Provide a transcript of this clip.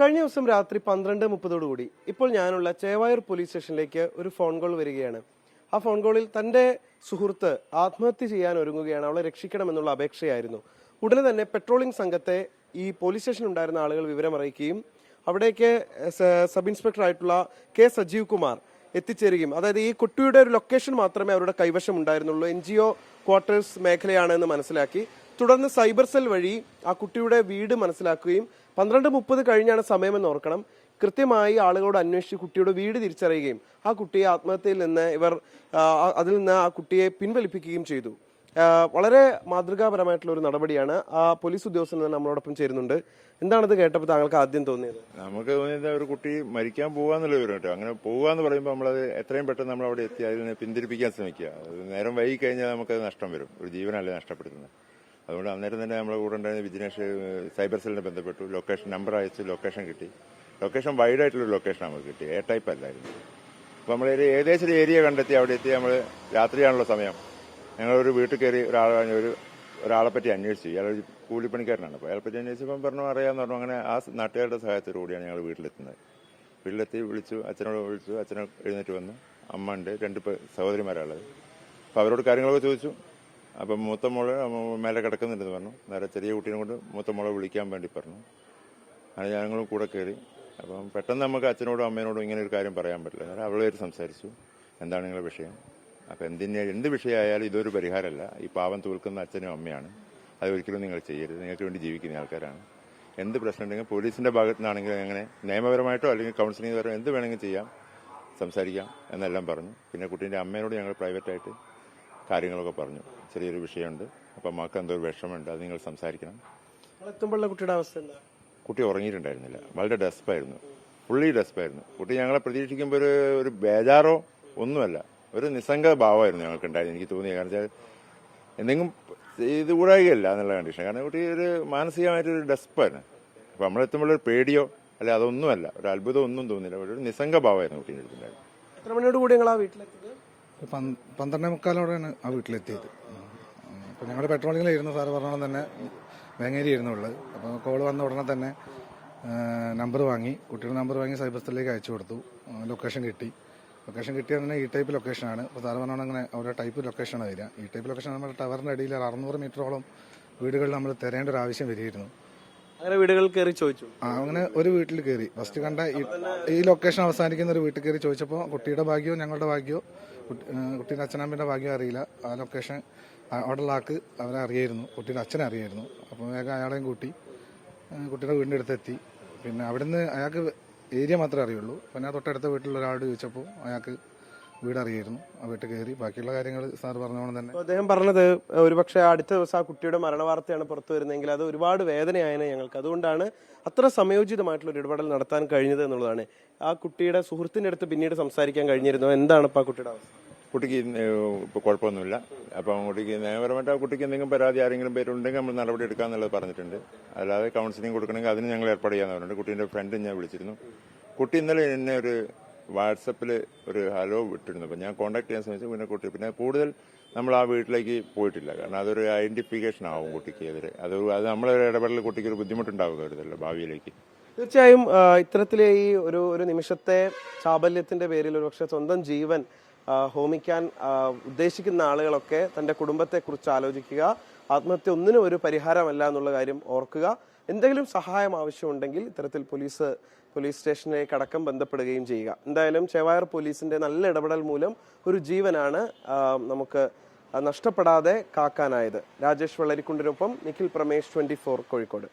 കഴിഞ്ഞ ദിവസം രാത്രി പന്ത്രണ്ട് മുപ്പതോടുകൂടി ഇപ്പോൾ ഞാനുള്ള ചേവായൂർ പോലീസ് സ്റ്റേഷനിലേക്ക് ഒരു ഫോൺ കോൾ വരികയാണ്. ആ ഫോൺ കോളിൽ തന്റെ സുഹൃത്ത് ആത്മഹത്യ ചെയ്യാൻ ഒരുങ്ങുകയാണ്. അവളെ രക്ഷിക്കണമെന്നുള്ള അപേക്ഷയായിരുന്നു. ഉടനെ തന്നെ പെട്രോളിംഗ് സംഘത്തെ ഈ പോലീസ് സ്റ്റേഷനിൽ ഉണ്ടായിരുന്ന ആളുകൾ വിവരം അറിയിക്കുകയും അവിടേക്ക് സബ് ഇൻസ്പെക്ടർ ആയിട്ടുള്ള കെ സജീവ് കുമാർ എത്തിച്ചേരുകയും അതായത് ഈ കുട്ടിയുടെ ഒരു ലൊക്കേഷൻ മാത്രമേ അവരുടെ കൈവശം ഉണ്ടായിരുന്നുള്ളൂ. എൻ ജി ഒ ക്വാർട്ടേഴ്സ് മേഖലയാണെന്ന് മനസ്സിലാക്കി. തുടർന്ന് സൈബർ സെൽ വഴി ആ കുട്ടിയുടെ വീട് മനസ്സിലാക്കുകയും പന്ത്രണ്ട് മുപ്പത് കഴിഞ്ഞാണ് സമയമെന്ന് ഓർക്കണം. കൃത്യമായി ആളുകളോട് അന്വേഷിച്ച് കുട്ടിയുടെ വീട് തിരിച്ചറിയുകയും ആ കുട്ടിയെ ആത്മഹത്യയിൽ നിന്ന് ഇവർ അതിൽ നിന്ന് ആ കുട്ടിയെ പിൻവലിപ്പിക്കുകയും ചെയ്തു. വളരെ മാതൃകാപരമായിട്ടുള്ള ഒരു നടപടിയാണ് ആ പോലീസ് ഉദ്യോഗസ്ഥൻ നമ്മളോടൊപ്പം ചേരുന്നുണ്ട്. എന്താണത് കേട്ടപ്പോൾ താങ്കൾക്ക് ആദ്യം തോന്നിയത്? നമുക്ക് തോന്നിയത് ഒരു കുട്ടി മരിക്കാൻ പോകാന്നുള്ള വിവരം അങ്ങനെ പോകാന്ന് പറയുമ്പോൾ നമ്മളത് എത്രയും പെട്ടെന്ന് നമ്മൾ അവിടെ എത്തി അതിനെ പിന്തിരിപ്പിക്കാൻ ശ്രമിക്കുക. നേരം വൈകി കഴിഞ്ഞാൽ നമുക്കത് നഷ്ടം വരും. ഒരു ജീവനല്ലേ നഷ്ടപ്പെടുത്തുന്നത്. അതുകൊണ്ട് അന്നേരം തന്നെ നമ്മുടെ കൂടെ ഉണ്ടായിരുന്ന വിജിനേഷ് സൈബർ സെല്ലിനെ ബന്ധപ്പെട്ടു. ലൊക്കേഷൻ നമ്പർ അയച്ച് ലൊക്കേഷൻ കിട്ടി. ലൊക്കേഷൻ വൈഡ് ആയിട്ടുള്ള ലൊക്കേഷൻ നമുക്ക് കിട്ടി എ ടൈപ്പ് അല്ലായിരുന്നു. അപ്പോൾ നമ്മൾ ഒരു ഏകദേശം ഒരു ഏരിയ കണ്ടെത്തി അവിടെ എത്തി നമ്മൾ രാത്രിയാണുള്ള സമയം. ഞങ്ങളൊരു വീട്ടിൽ കയറി ഒരാളെ ഒരു ഒരാളെ പറ്റി അന്വേഷിച്ചു. ഇയാളൊരു കൂലിപ്പണിക്കാരനാണ്. അപ്പോൾ അയാളെ പറ്റി അന്വേഷിച്ചപ്പം പറഞ്ഞു അറിയാമെന്ന് പറഞ്ഞു. അങ്ങനെ ആ നാട്ടുകാരുടെ സഹായത്തോടുകൂടിയാണ് ഞങ്ങൾ വീട്ടിലെത്തുന്നത്. വീട്ടിലെത്തി വിളിച്ചു അച്ഛനോട് വിളിച്ചു. അച്ഛനെ എഴുന്നേറ്റ് വന്നു. അമ്മ ഉണ്ട്. രണ്ട് സഹോദരിമാരാണുള്ളത് അപ്പോൾ അവരോട് കാര്യങ്ങളൊക്കെ ചോദിച്ചു. അപ്പം മൂത്ത മേലെ കിടക്കുന്നുണ്ടെന്ന് പറഞ്ഞു. നേരെ ചെറിയ കുട്ടീനെ കൊണ്ട് മൂത്ത വിളിക്കാൻ വേണ്ടി പറഞ്ഞു. അങ്ങനെ ഞങ്ങളും കൂടെ കയറി. അപ്പം പെട്ടെന്ന് നമുക്ക് അച്ഛനോടും അമ്മേനോടും ഇങ്ങനെ ഒരു കാര്യം പറയാൻ പറ്റില്ല. നേരെ അവളെ അവളുമായിട്ട് സംസാരിച്ചു. എന്താണ് നിങ്ങളുടെ വിഷയം? അപ്പം എന്തിന് എന്ത് വിഷയമായാലും ഇതൊരു പരിഹാരമല്ല. ഈ പാവം തോൽക്കുന്ന അച്ഛനും അമ്മയാണ്. അത് ഒരിക്കലും നിങ്ങൾ ചെയ്യരുത്. നിങ്ങൾക്ക് വേണ്ടി ജീവിക്കുന്ന ആൾക്കാരാണ്. എന്ത് പ്രശ്നം ഉണ്ടെങ്കിൽ പോലീസിന്റെ ഭാഗത്തു നിന്നാണെങ്കിലും എങ്ങനെ നിയമപരമായിട്ടോ അല്ലെങ്കിൽ കൗൺസിലിംഗ് പരമോ എന്ത് വേണമെങ്കിലും ചെയ്യാം സംസാരിക്കാം എന്നെല്ലാം പറഞ്ഞു. പിന്നെ കുട്ടീന്റെ അമ്മയോട് ഞങ്ങൾ പ്രൈവറ്റായിട്ട് കാര്യങ്ങളൊക്കെ പറഞ്ഞു. ചെറിയൊരു വിഷയമുണ്ട്. അപ്പം മക്ക എന്തോ ഒരു വിഷമമുണ്ട്. അത് നിങ്ങൾ സംസാരിക്കണം. എത്തുമ്പോഴുള്ള കുട്ടിയുടെ അവസ്ഥ എന്താ? കുട്ടി ഉറങ്ങിയിട്ടുണ്ടായിരുന്നില്ല. വളരെ ഡെസ്പായിരുന്നു. ഫുള്ളി ഡെസ്പായിരുന്നു. കുട്ടി ഞങ്ങളെ പ്രതീക്ഷിക്കുമ്പോൾ ഒരു ഒരു ബേജാറോ ഒന്നുമല്ല. ഒരു നിസ്സംഗ ഭാവമായിരുന്നു ഞങ്ങൾക്ക് ഉണ്ടായിരുന്നു എനിക്ക് തോന്നിയത്. കാരണം വെച്ചാൽ എന്തെങ്കിലും ഇത് കൂടായികയല്ല എന്നുള്ള കണ്ടീഷൻ കാരണം കുട്ടി ഒരു മാനസികമായിട്ടൊരു ഡെസ്പായിരുന്നു. അപ്പോൾ നമ്മളെത്തുമ്പോൾ ഒരു പേടിയോ അല്ല അതൊന്നുമല്ല. ഒരു അത്ഭുതം ഒന്നും തോന്നില്ല ഒരു നിസ്സംഗ ഭാവമായിരുന്നു കുട്ടീന്റെ അടുത്തുണ്ടായിരുന്നു എത്ര മണിയോട് കൂടി നിങ്ങൾ ആ വീട്ടിലെത്തിയത്? പന്ത്രണ്ടേ മുക്കാലോടെയാണ് ആ വീട്ടിലെത്തിയത്. അപ്പോൾ ഞങ്ങൾ പെട്രോളിങ്ങിലായിരുന്നു സാറ് പറഞ്ഞോളം തന്നെ വേങ്ങേരിയായിരുന്നു ഉള്ളത്. അപ്പോൾ കോൾ വന്ന ഉടനെ തന്നെ നമ്പർ വാങ്ങി. കുട്ടിയുടെ നമ്പർ വാങ്ങി സൈബർ സെല്ലിലേക്ക് അയച്ചു കൊടുത്തു. ലൊക്കേഷൻ കിട്ടി. ലൊക്കേഷൻ കിട്ടിയാൽ തന്നെ ഈ ടൈപ്പ് ലൊക്കേഷനാണ്. അപ്പോൾ സാറ് പറഞ്ഞോളം അങ്ങനെ അവരുടെ ടൈപ്പ് ലൊക്കേഷനാണ് വരിക. ഈ ടൈപ്പ് ലൊക്കേഷൻ നമ്മുടെ ടവറിന്റെ അടിയിൽ അറുന്നൂറ് മീറ്ററോളം വീടുകളിൽ നമ്മൾ തിരയേണ്ട ഒരു ആവശ്യം വരികയായിരുന്നു. അങ്ങനെ വീടുകളിൽ കയറി ചോദിച്ചു. ആ, അങ്ങനെ ഒരു വീട്ടിൽ കയറി. ഫസ്റ്റ് കണ്ട ഈ- ലൊക്കേഷൻ അവസാനിക്കുന്ന ഒരു വീട്ടിൽ കയറി ചോദിച്ചപ്പോൾ കുട്ടിയുടെ ഭാഗ്യമോ ഞങ്ങളുടെ ഭാഗ്യമോ കുട്ടീന്റെ അച്ഛനമ്മേന്റെ ഭാഗ്യം അറിയില്ല. ആ ലൊക്കേഷൻ അവിടെയുള്ള ആൾക്ക് അവരെ അറിയായിരുന്നു. കുട്ടിയുടെ അച്ഛനെ അറിയായിരുന്നു. അപ്പോൾ വേഗം അയാളെയും കൂട്ടി കുട്ടിയുടെ വീടിന്റെ അടുത്തെത്തി. പിന്നെ അവിടുന്ന് അയാൾക്ക് ഏരിയ മാത്രമേ അറിയുള്ളൂ. പിന്നെ തൊട്ടടുത്ത വീട്ടിലുള്ള ഒരാളോട് ചോദിച്ചപ്പോൾ അയാൾക്ക് വീട് അറിയായിരുന്നു ആ വീട്ടിൽ കയറി ബാക്കിയുള്ള കാര്യങ്ങൾ സാർ പറഞ്ഞ പോലെ തന്നെ. അദ്ദേഹം പറഞ്ഞത് ഒരുപക്ഷെ അടുത്ത ദിവസം ആ കുട്ടിയുടെ മരണവാർത്തയാണ് പുറത്തു വരുന്നതെങ്കിൽ അത് ഒരുപാട് വേദനയായതിനെ ഞങ്ങൾക്ക്. അതുകൊണ്ടാണ് അത്ര സമയോചിതമായിട്ടുള്ള ഒരു ഇടപെടൽ നടത്താൻ കഴിഞ്ഞത് എന്നുള്ളതാണ്. ആ കുട്ടിയുടെ സുഹൃത്തിന്റെ അടുത്ത് പിന്നീട് സംസാരിക്കാൻ കഴിഞ്ഞിരുന്നു. എന്താണ് ഇപ്പൊ ആ കുട്ടിയുടെ അവസ്ഥ? കുട്ടിക്ക് ഇപ്പോൾ കുഴപ്പമൊന്നുമില്ല. അപ്പം കുട്ടിക്ക് നിയമപരമായിട്ട് ആ കുട്ടിക്ക് എന്തെങ്കിലും പരാതി ആരെങ്കിലും പേരുണ്ടെങ്കിൽ നമ്മൾ നടപടി എടുക്കാമെന്നുള്ളത് പറഞ്ഞിട്ടുണ്ട്. അല്ലാതെ കൗൺസിലിംഗ് കൊടുക്കണമെങ്കിൽ അതിന് ഞങ്ങൾ ഏർപ്പാട് ചെയ്യാൻ പറഞ്ഞിട്ടുണ്ട്. കുട്ടീന്റെ ഫ്രണ്ട് ഞാൻ വിളിച്ചിരുന്നു. കുട്ടി ഇന്നലെ എന്നെ ഒരു വാട്സപ്പിൽ ഒരു ഹലോ വിട്ടിരുന്നു. അപ്പം ഞാൻ കോൺടാക്ട് ചെയ്യാൻ ശ്രമിച്ചു പിന്നെ കുട്ടി. പിന്നെ കൂടുതൽ നമ്മൾ ആ വീട്ടിലേക്ക് പോയിട്ടില്ല. കാരണം അതൊരു ഐഡന്റിഫിക്കേഷൻ ആവും കുട്ടിക്ക് എതിരെ. അത് അത് നമ്മളൊരു ഇടപെടൽ കുട്ടിക്ക് ഒരു ബുദ്ധിമുട്ടുണ്ടാവുക കരുതല്ലോ ഭാവിയിലേക്ക്. തീർച്ചയായും ഇത്തരത്തിലെ ഈ ഒരു ഒരു നിമിഷത്തെ ചാബല്യത്തിന്റെ പേരിൽ ഒരുപക്ഷെ സ്വന്തം ജീവൻ ഹോമിക്കാൻ ഉദ്ദേശിക്കുന്ന ആളുകളൊക്കെ തന്റെ കുടുംബത്തെക്കുറിച്ച് ആലോചിക്കുക. ആത്മഹത്യ ഒന്നിനും ഒരു പരിഹാരമല്ല എന്നുള്ള കാര്യം ഓർക്കുക. എന്തെങ്കിലും സഹായം ആവശ്യമുണ്ടെങ്കിൽ ഇത്തരത്തിൽ പോലീസ് പോലീസ് സ്റ്റേഷനിലേക്ക് അടക്കം ബന്ധപ്പെടുകയും ചെയ്യുക. എന്തായാലും ചെവായർ പോലീസിന്റെ നല്ല ഇടപെടൽ മൂലം ഒരു ജീവനാണ് നമുക്ക് നഷ്ടപ്പെടാതെ കാക്കാനായത്. രാജേഷ് വെള്ളരിക്കുണ്ടിനൊപ്പം നിഖിൽ പ്രമേഷ് ട്വന്റി കോഴിക്കോട്.